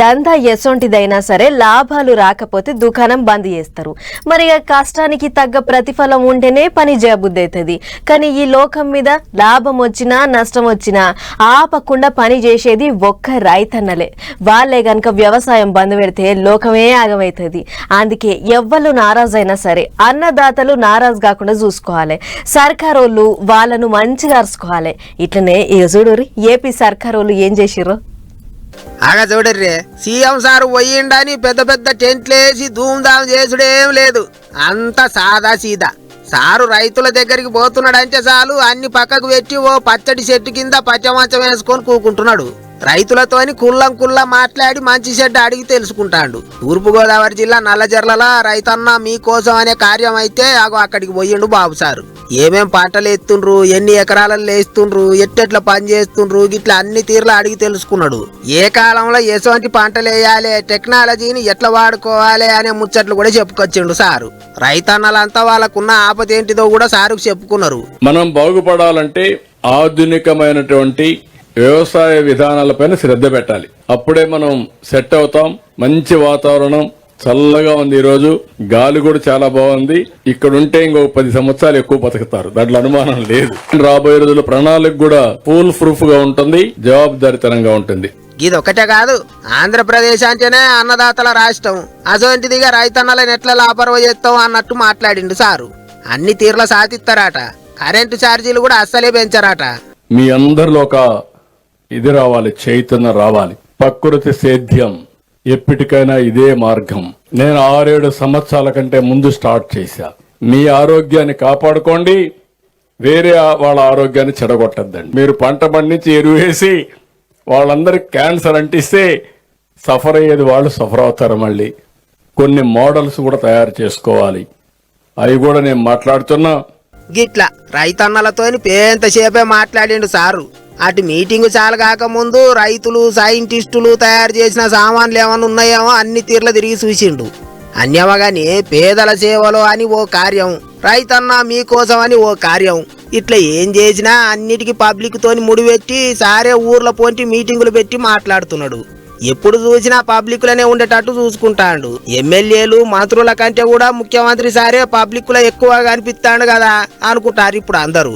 దందా ఎసొంటిదైనా సరే లాభాలు రాకపోతే దుకాణం బంద్ చేస్తారు. మరి ఇక కష్టానికి తగ్గ ప్రతిఫలం ఉంటేనే పని చేయబుద్ధి అవుతుంది కానీ ఈ లోకం మీద లాభం వచ్చినా నష్టం వచ్చినా ఆపకుండా పని చేసేది ఒక్క రైతన్నలే. వాళ్ళే గనక వ్యవసాయం బంద్ పెడితే లోకమే ఆగమవుతుంది అందుకే ఎవ్వరు నారాజైనా సరే అన్నదాతలు నారాజు కాకుండా చూసుకోవాలి సర్కారోళ్ళు వాళ్ళను మంచిగా అరుచుకోవాలి. ఇట్లనే ఇక చూడు ఏపీ సర్కారోళ్ళు ఏం చేసిర్రో? ఆగ చూడర్రే. సీఎం సారు పోయిండని పెద్ద పెద్ద టెంట్లేసి ధూమ్ధాం చేసుడేం లేదు. అంత సాదా సీదా. సారు రైతుల దగ్గరికి పోతున్నాడంటే చాలు అన్ని పక్కకు పెట్టి ఓ పచ్చడి చెట్టు కింద పచ్చమంచం వేసుకొని కూకుంటున్నాడు. రైతులతోని కుల్లం కుల్లం మాట్లాడి మంచి చెడ్డ అడిగి తెలుసుకుంటాడు. తూర్పుగోదావరి జిల్లా నల్లజర్లల రైతన్న మీకోసం అనే కార్యం అయితే అగో అక్కడికి పోయిండు బాబు సారు. ఏమేం పంటలు ఎత్తుండ్రు ఎన్ని ఎకరాలలో లేస్తుండ్రు ఎట్టెట్ల పని చేస్తుండ్రు గిట్లా అన్ని తీర్లు అడిగి తెలుసుకున్నాడు. ఏ కాలంలో ఎటువంటి పంటలు వేయాలి టెక్నాలజీని ఎట్లా వాడుకోవాలి అనే ముచ్చట్లు కూడా చెప్పుకొచ్చిండు సారు. రైతన్నలంతా వాళ్ళకున్న ఆపదేంటిదో కూడా సారుకు చెప్పుకున్నారు. మనం బాగుపడాలంటే ఆధునికమైనటువంటి వ్యవసాయ విధానాలపైన శ్రద్ధ పెట్టాలి. అప్పుడే మనం సెట్ అవుతాం మంచి వాతావరణం చల్లగా ఉంది ఈ రోజు గాలి కూడా చాలా బాగుంది. ఇక్కడ ఉంటే ఇంకో పది సంవత్సరాలు ఎక్కువ బతుకుతారు. దాంట్లో అనుమానం లేదు. రాబోయే రోజుల్లో ప్రణాళిక కూడా ఫుల్ ప్రూఫ్గా ఉంటుంది. జవాబుదారితనంగా ఉంటుంది. ఇది ఒకటే కాదు. ఆంధ్రప్రదేశ్ అంటేనే అన్నదాతల రాష్ట్రం. అసోంటిదిగా రైతన్నలను ఎట్లా లాపరవ చేస్తాం అన్నట్టు మాట్లాడిండు సారు. అన్ని తీర్ల సాధిస్తారట. కరెంటు ఛార్జీలు కూడా అస్సలే పెంచారట. మీ అందరిలో ఒక ఇది రావాలి. చైతన్యం రావాలి. ప్రకృతి సేద్యం. ఎప్పటికైనా ఇదే మార్గం. నేను ఆరేడు సంవత్సరాల కంటే ముందు స్టార్ట్ చేశా. మీ ఆరోగ్యాన్ని కాపాడుకోండి. వేరే వాళ్ళ ఆరోగ్యాన్ని చెడగొట్టద్దండి. మీరు పంట పండించి ఎరువు వేసి వాళ్ళందరికి క్యాన్సర్ అంటిస్తే సఫర్ అయ్యేది వాళ్ళు సఫర్ అవుతారు మళ్ళీ. కొన్ని మోడల్స్ కూడా తయారు చేసుకోవాలి. అవి కూడా నేను మాట్లాడుతున్నా. గిట్లా రైతన్నలతో పేంతసేపే మాట్లాడిండు సారు. అటు మీటింగ్ చాలు కాకముందు రైతులు సైంటిస్టులు తయారు చేసిన సామాన్లు ఏమైనా ఉన్నాయేమో అన్ని తీర్ల తిరిగి చూసిండు. అన్యమగాని పేదల సేవలో అని ఓ కార్యం రైతన్న మీకోసం అని ఓ కార్యం. ఇట్లా ఏం చేసినా అన్నిటికీ పబ్లిక్తోని ముడిపెట్టి సారే ఊర్ల పోంటి మీటింగులు పెట్టి మాట్లాడుతున్నాడు. ఎప్పుడు చూసినా పబ్లిక్లనే ఉండేటట్టు చూసుకుంటాడు. ఎమ్మెల్యేలు మంత్రుల కంటే కూడా ముఖ్యమంత్రి సారే పబ్లిక్లో ఎక్కువగా కనిపిస్తాడు కదా అనుకుంటారు ఇప్పుడు అందరూ.